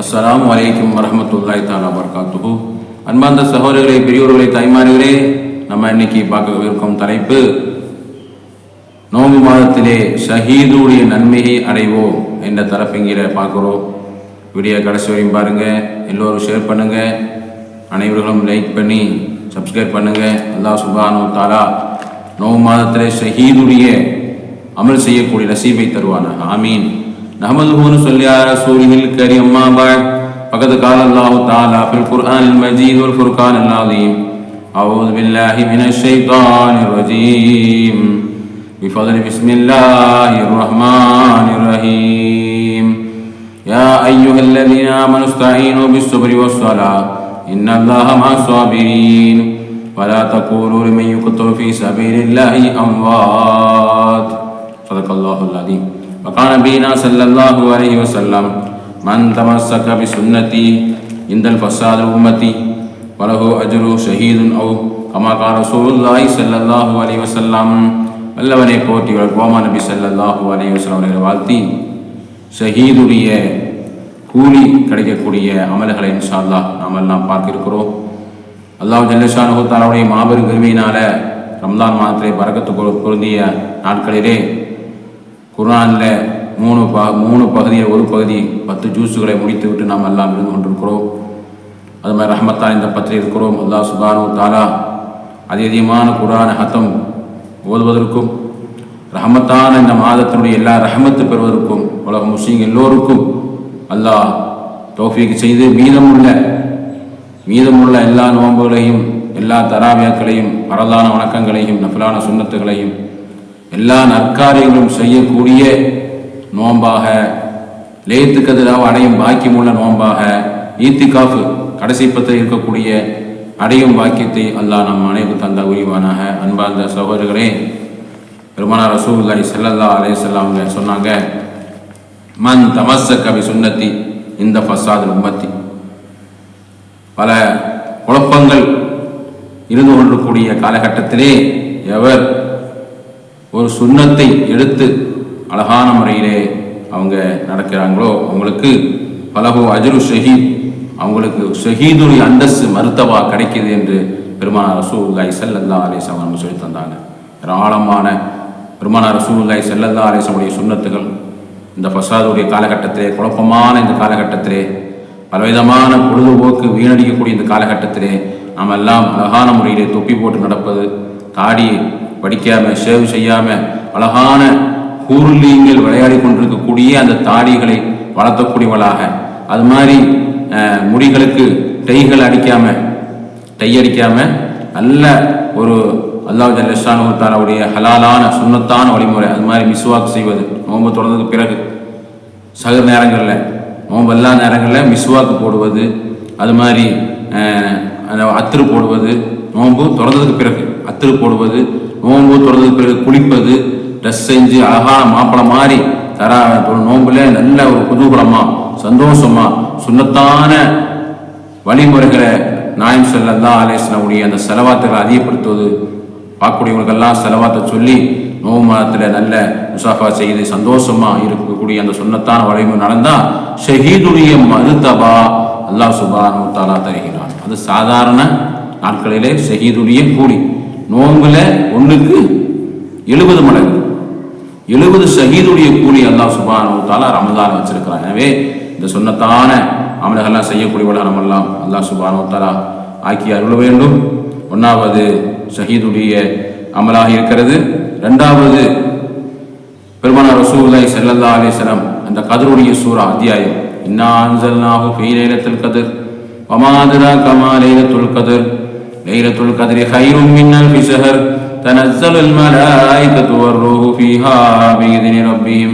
அஸ்லாம் வலைக்கம் வரமத்துல்லாய் தாலா வபரகாத்துஹு அன்பார்ந்த சகோதரர்களே பெரியோர்களே தாய்மார்களே நம்ம இன்னைக்கு பார்க்கவிருக்கும் தலைப்பு நோம்பு மாதத்திலே ஷஹீதுடைய நன்மையை அடைவோம் என்ற தரப்புங்கிற பார்க்குறோம். வீடியோ கடைசி வரையும் பாருங்க எல்லோரும் ஷேர் பண்ணுங்க அனைவர்களும் லைக் பண்ணி சப்ஸ்கிரைப் பண்ணுங்க. அல்லா சுபானு தாலா நோம்பு மாதத்திலே ஷஹீதுடைய அமல் செய்யக்கூடிய நசீபை தருவான ஆமீன். نحمده ونصلي على رسوله الكريم أما بعد. فقد قال الله تعالى في القرآن المجيد والفرقان العظيم. أعوذ بالله من الشيطان الرجيم. بفضل بسم الله الرحمن الرحيم. يا أيها الذين آمنوا استعينوا بالصبر والصلاة. إن الله مع الصابرين. ولا تقولوا لمن يقتل في سبيل الله أموات. صدق الله العظيم. وقال نبينا صلى الله عليه وسلم من تمسك بسنتي عند الفساد الأمة وله أجر شهيد أو كما قال رسول الله صلى الله عليه وسلم வல்லவனை போற்றி கோமா நபி ஸல்லல்லாஹு அலைஹி வஸல்லம் அவர்களை வாழ்த்தி ஷஹீதுடைய கூலி கிடைக்கக்கூடிய அமல்களை இன்ஷா அல்லாஹ் நாம் எல்லாம் பார்க்க இருக்கிறோம் அல்லாஹ் ஜல்லஷானு தாலாவுடைய மாபெரும் பெருமையினால ரம்லான் மாதத்திலே பறக்கத்து பொரு- பொருந்திய நாட்களிலே குரானில் மூணு ப மூணு பகுதியில் ஒரு பகுதி பத்து ஜூஸுகளை முடித்து விட்டு நாம் எல்லாம் இருந்து கொண்டிருக்கிறோம். அது மாதிரி ரஹமத்தா இந்த பத்திரிகை இருக்கிறோம். அல்லாஹ் சுபானு தாலா அதி அதிகமான குரான ஹத்தம் ஓதுவதற்கும் ரஹமத்தான இந்த மாதத்தினுடைய எல்லா ரஹமத்து பெறுவதற்கும் உலக முஸ்லீம் எல்லோருக்கும் அல்லாஹ் தோஃபிக்கு செய்து மீதமுள்ள மீதமுள்ள எல்லா நோன்புகளையும் எல்லா தராவியாக்களையும் பரதான வணக்கங்களையும் நஃபிலான சுண்ணத்துகளையும் எல்லா நற்காரியங்களும் செய்யக்கூடிய நோன்பாக லேத்து கதிராக அடையும் பாக்கியமுள்ள நோன்பாக ஈத்திகாஃபு கடைசி பத்தில் இருக்கக்கூடிய அடையும் வாக்கியத்தை அல்லாஹ் நம் அனைவரும் தந்த உரிவானாக. அன்பார்ந்த சகோதரர்களே பெருமானார் ரசூல்லாய் செல்லல்லா அலே செல்லாங்க சொன்னாங்க மன் தமச கவி சுண்ணத்தி இந்த ஃபசாதுல் உம்மத்தி. பல குழப்பங்கள் இருந்து கொண்டிருக்கூடிய காலகட்டத்திலே எவர் ஒரு சுண்ணத்தை எடுத்து அழகான முறையிலே அவங்க நடக்கிறாங்களோ அவங்களுக்கு பலகோ அஜரு ஷஹீத் அவங்களுக்கு ஷஹீதுடைய அந்தஸ்து மருத்தவா கிடைக்கிது என்று பெருமானார் ரசூலுல்லாஹி செல்லல்லா அலைஹி அவங்க சொல்லி தந்தாங்க. ஏராளமான பெருமானார் ரசூலுல்லாஹி செல்லல்லா அலைஹி சுண்ணத்துகள் இந்த ஃபசாதுடைய காலகட்டத்திலே குழப்பமான இந்த காலகட்டத்திலே பலவிதமான பொழுதுபோக்கு வீணடிக்கக்கூடிய இந்த காலகட்டத்திலே நாம் எல்லாம் அழகான முறையிலே தொப்பி போட்டு நடப்பது தாடி படிக்காம சேவ் செய்யாம அழகான கூர்லீங்கள் விளையாடி கொண்டிருக்கக்கூடிய அந்த தாடிகளை வளர்த்தக்கூடியவளாக. அது மாதிரி முடிகளுக்கு டைகள் அடிக்காம டை அடிக்காம நல்ல ஒரு அல்லாஹ் ஜல்லஷானு தாலாவுடைய ஹலாலான சுண்ணத்தான வழிமுறை. அது மாதிரி மிஸ்வாக் செய்வது. நோன்பு தொடர்ந்ததுக்கு பிறகு சகர் நேரங்களில் நோன்பு எல்லா நேரங்களில் மிஸ்வாக்கு போடுவது. அது மாதிரி அந்த அத்திரு போடுவது. நோன்பு தொடர்ந்ததுக்கு பிறகு அத்திரு போடுவது. நோன்பு தொடர்ந்து பிறகு குளிப்பது ட்ரெஸ் செஞ்சு அழகான மாப்பிளை மாதிரி தரா ஒரு நோன்புல நல்ல ஒரு குதூகலமா சந்தோஷமா சுண்ணத்தான வழிமுறைகளை நாயம் செல்ல அலைஹி அந்த செலவாத்துகளை அதிகப்படுத்துவது பார்க்கக்கூடியவங்களுக்கெல்லாம் செலவாத்தை சொல்லி நோவு மாதத்தில் நல்ல முசாஃபா செய்து சந்தோஷமா இருக்கக்கூடிய அந்த சுண்ணத்தான வழிமுறை நடந்தால் ஷஹீதுடைய மருத்தபா அல்லாஹ் சுபானு தாலா தருகிறான். அது சாதாரண நாட்களிலே ஷஹீதுடைய கூலி. நோம்புல ஒன்றுக்கு எழுபது மடங்கு. எழுபது ஷஹீதுடைய கூலி அல்லா சுபானுத்தால ரமதான் வச்சிருக்கிறான். எனவே இந்த சொன்னத்தான அமலகெல்லாம் செய்யக்கூடியவள நம்மெல்லாம் அல்லா சுபானுத்தாலா ஆக்கி அருள வேண்டும். ஒன்றாவது ஷஹீதுடைய அமலாக இருக்கிறது. ரெண்டாவது பெருமானார் ரசூலை செல்லல்லா அலைஹி அந்த கதருடைய சூரா அத்தியாயம். இன்னா அன்ஸல்னாஹு ஃபீ லைலத்தில் கத்ர் வமா அத்ராக லைலத்துல் லைலத்துல் கத்ரி கைரும் மின் அல்ஃபி ஷஹர் تنزل الملائكة والروح فيها بإذن ربهم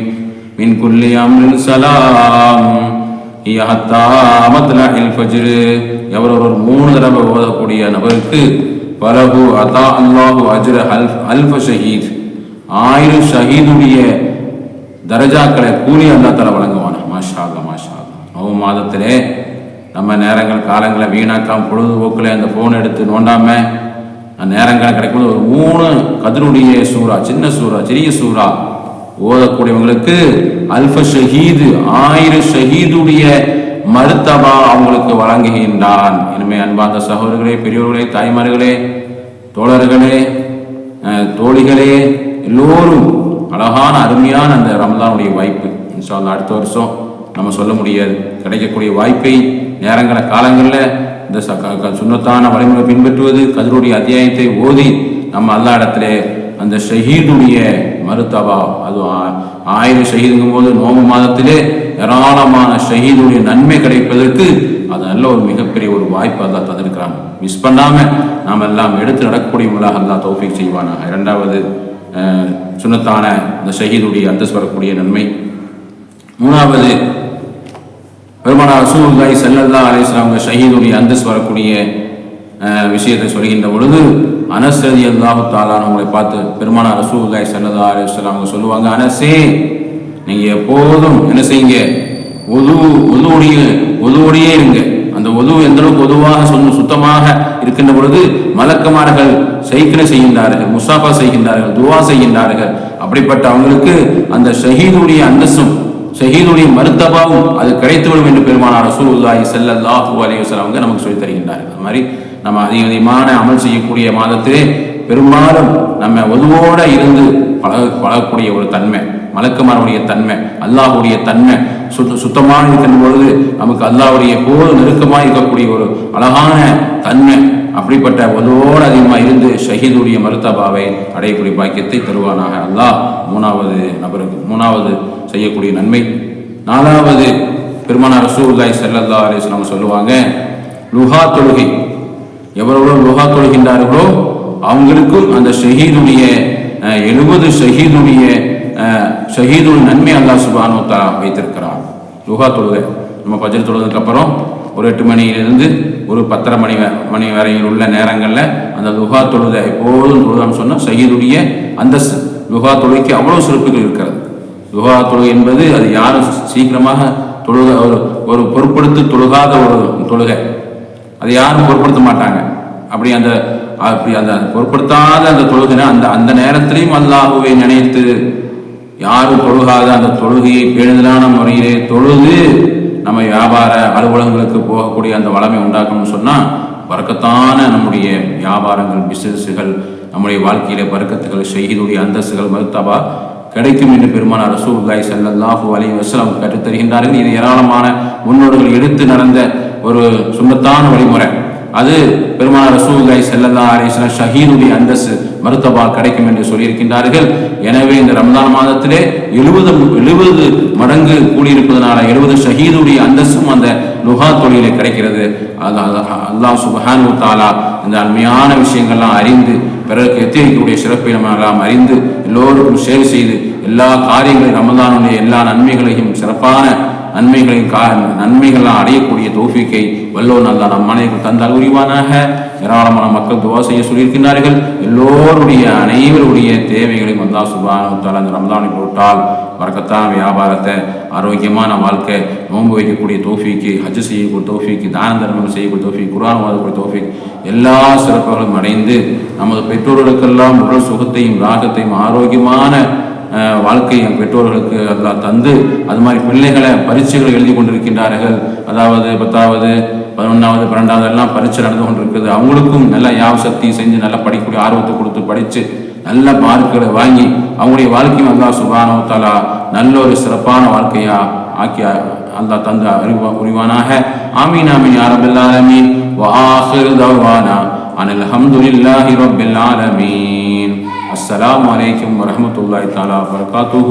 من كل أمر سلام هي حتى مطلع الفجر எவர் ஒரு மூணு தடவை ஓதக்கூடிய நபருக்கு பலகு அதா அல்லாஹு அஜ்ர அல்ஃப் அல்ஃப ஷஹீத் ஆயிரம் ஷஹீதுடைய தரஜாக்களை கூலி அல்லா தலை வழங்குவானா மாஷா அல்லா மாஷா அல்லா நவ மாதத்திலே நம்ம நேரங்கள் காலங்களை வீணாக்காம பொழுதுபோக்கில் அந்த ஃபோன் எடுத்து நோண்டாம அந்த நேரங்கள் கிடைக்கும்போது ஒரு மூணு கதிருடைய சூறா சின்ன சூறா சிறிய சூறா ஓதக்கூடியவங்களுக்கு அல்ஃப ஷஹீது ஆயிரம் ஷஹீதுடைய மருத்தபா அவங்களுக்கு வழங்குகின்றான். இனிமே அன்பார்ந்த சகோதரர்களே பெரியவர்களே தாய்மார்களே தோழர்களே தோழிகளே எல்லோரும் அழகான அருமையான அந்த ரமலானுடைய வாய்ப்பு. இன்ஷா அடுத்த வருஷம் நம்ம சொல்ல முடியாது கிடைக்கக்கூடிய வாய்ப்பை நேரங்கள காலங்களில் இந்த ச- க- க- சுன்னத்தான வழிமுறை பின்பற்றுவது கதிருடைய அத்தியாயத்தை ஓதி நம்ம அல்லா இடத்துல அந்த ஷஹீதுடைய மருத்துவா அது ஆ- ஆயிரம் ஷஹீதுங்கும் போது நோம்பு மாதத்திலே ஏராளமான ஷஹீதுடைய நன்மை கிடைப்பதற்கு அது நல்ல ஒரு மிகப்பெரிய ஒரு வாய்ப்பு அல்லா தந்திருக்கிறாங்க மிஸ் பண்ணாம நாம் எல்லாம் எடுத்து நடக்கக்கூடியவங்களாக அல்லா தௌஃபீக் செய்வானாக. இரண்டாவது சுண்ணத்தான சுன்னத்தான அந்த ஷஹீதுடைய அந்தஸ் வரக்கூடிய நன்மை. மூணாவது பெருமானார் ரசூலுல்லாஹி ஸல்லல்லாஹு அலிஸ்லாம் அவங்க ஷஹீதுடைய அந்தஸ் வரக்கூடிய விஷயத்தை சொல்கின்ற பொழுது அனஸ் ரலியல்லாஹு தஆலா பார்த்து பெருமானார் ரசூலுல்லாஹி ஸல்லல்லாஹு அலிஸ்லாம் அவங்க சொல்லுவாங்க அனசே நீங்கள் எப்போதும் என்ன செய்யுங்க? ஒது ஒதுவுடைய ஒதுவோடையே இருங்க. அந்த ஒது எந்த அளவுக்கு ஒதுவாக சொன்ன சுத்தமாக இருக்கின்ற பொழுது மலக்கமார்கள் செய்கிற செய்கின்றார்கள் முசாஃபா செய்கின்றார்கள் துவா செய்கின்றார்கள். அப்படிப்பட்ட அவங்களுக்கு அந்த ஷஹீதுடைய அந்தஸ்தும் ஷஹீதுடைய மருத்தபாவும் அது கிடைத்துவிடும் என்று பெருமானார் ரசூலுல்லாஹி ஸல்லல்லாஹு அலைஹி வஸல்லம் அவங்க நமக்கு சொல்லி தருகின்றார்கள். அது மாதிரி நம்ம அதிக அதிகமான அமல் செய்யக்கூடிய மாதத்திலே பெரும்பாலும் நம்ம ஒதுவோட இருந்து பழக பழகக்கூடிய ஒரு தன்மை மலக்குமாரனுடைய தன்மை அல்லாஹுடைய தன்மை சுத்த சுத்தமாக இருக்கும் பொழுது நமக்கு அல்லாஹ்வுடைய போது நெருக்கமாக இருக்கக்கூடிய ஒரு அழகான தன்மை அப்படிப்பட்ட ஒதுவோடு அதிகமாக இருந்து ஷஹீதுடைய மருத்தபாவை அடையக்கூடிய பாக்கியத்தை தருவானாக அல்லாஹ். மூணாவது நபருக்கு மூணாவது செய்யக்கூடிய நன்மை. நாலாவது பெருமானார் ரசூல்லாய் செல்லல்லா அலிஸ்லாம் சொல்லுவாங்க லுஹா தொழுகை. எவ்வளவு லுஹா தொழுகின்றார்களோ அவங்களுக்கும் அந்த ஷஹீதுடைய எழுபது ஷஹீதுடைய ஷஹீதுடைய நன்மை அல்லாஹ் சுபானுத்தா வைத்திருக்கிறான். லுஹா தொழுகை. நம்ம பஜர் தொழுதுக்கு அப்புறம் ஒரு எட்டு மணியிலிருந்து ஒரு பத்தரை மணி வ- மணி வரையில் உள்ள நேரங்களில் அந்த லுகா தொழுகை எப்போதும் தொழுதான்னு சொன்னால் ஷஹீதுடைய அந்த லுகா தொழுகைக்கு அவ்வளோ சிறப்புகள் இருக்கிறது. லுகா தொழுகை என்பது அது யாரும் சீக்கிரமாக தொழுக ஒரு ஒரு பொருட்படுத்தி தொழுகாத ஒரு தொழுகை. அதை யாரும் பொருட்படுத்த மாட்டாங்க. அப்படி அந்த அப்படி அந்த பொருட்படுத்தாத அந்த தொழுகை அந்த அந்த நேரத்திலையும் அல்லாஹுவை நினைத்து யாரும் தொழுகாத அந்த தொழுகையை பேணுதலான முறையிலே தொழுது நம்ம வியாபார அலுவலகங்களுக்கு போகக்கூடிய அந்த வளமை உண்டாக்கணும்னு சொன்னால் பறக்கத்தான நம்முடைய வியாபாரங்கள் பிசினஸுகள் நம்முடைய வாழ்க்கையில பறக்கத்துகள் ஷஹீதுடைய அந்தஸ்துகள் மருத்தபா கிடைக்கும் என்று பெருமானார் ரசூலுல்லாஹி ஸல்லல்லாஹு அலி வஸல்லம் கற்றுத் தருகின்றார்கள் இது ஏராளமான முன்னோர்கள் எடுத்து நடந்த ஒரு சுண்ணத்தான வழிமுறை. அது பெருமான ரசூலுல்லாஹி செல்லல்லா அலைஹி ஷஹீனுடைய ஷஹீதுடைய அந்தஸ்து மருத்தபா கிடைக்கும் என்று சொல்லியிருக்கின்றார்கள். எனவே இந்த ரமதான் மாதத்திலே எழுபது எழுபது மடங்கு கூடியிருப்பதனால எழுபது ஷஹீதுடைய அந்தஸ்தும் அந்த நுகா தொழிலே கிடைக்கிறது. அது அல்லாஹ் சுப்ஹானஹு தாலா இந்த அருமையான விஷயங்கள்லாம் அறிந்து பிறருக்கு எச்சரிக்கக்கூடிய சிறப்பை நம்ம எல்லாம் அறிந்து எல்லோருக்கும் சேவை செய்து எல்லா காரியங்களையும் ரமதானுடைய எல்லா நன்மைகளையும் சிறப்பான நன்மைகளையும் கா நன்மைகள்லாம் அடையக்கூடிய தோஃபிக்கை வல்லோன் அல்லா நம் மனைவிக்கு தந்தால் உரிவானாக. ஏராளமான மக்கள் துவா செய்ய சொல்லியிருக்கின்றார்கள். எல்லோருடைய அனைவருடைய தேவைகளையும் அல்லா சுபானுத்தால் அந்த ரம்தானை போட்டால் வரக்கத்தான வியாபாரத்தை ஆரோக்கியமான வாழ்க்கை நோன்பு வைக்கக்கூடிய தோஃபிக்கு ஹஜ் செய்யக்கூடிய தோஃபிக்கு தான தர்மம் செய்யக்கூடிய தோஃபிக் குரான் ஓதக்கூடிய தோஃபிக் எல்லா சிறப்புகளும் அடைந்து நமது பெற்றோர்களுக்கெல்லாம் உடல் சுகத்தையும் ராகத்தையும் ஆரோக்கியமான வாழ்க்கை என் பெற்றோர்களுக்கு அதெல்லாம் தந்து அது மாதிரி பிள்ளைகளை பரீட்சைகளை எழுதி கொண்டிருக்கின்றார்கள். அதாவது பத்தாவது பதினொன்றாவது பன்னெண்டாவது எல்லாம் பரீட்சை நடந்து கொண்டிருக்குது அவங்களுக்கும் நல்ல யாவ சக்தி செஞ்சு நல்லா படிக்கக்கூடிய ஆர்வத்தை கொடுத்து படித்து நல்ல மார்க்குகளை வாங்கி அவங்களுடைய வாழ்க்கையும் அல்லாஹ் சுபானோ தலா நல்ல ஒரு சிறப்பான வாழ்க்கையா ஆக்கி அல்லாஹ் தந்து அறிவா உரிவானாக ஆமீன் ஆமீன் யா ரப்பல் ஆலமீன் وآخر دعوانا أن الحمد لله رب العالمين السلام عليكم ورحمة الله تعالى وبركاته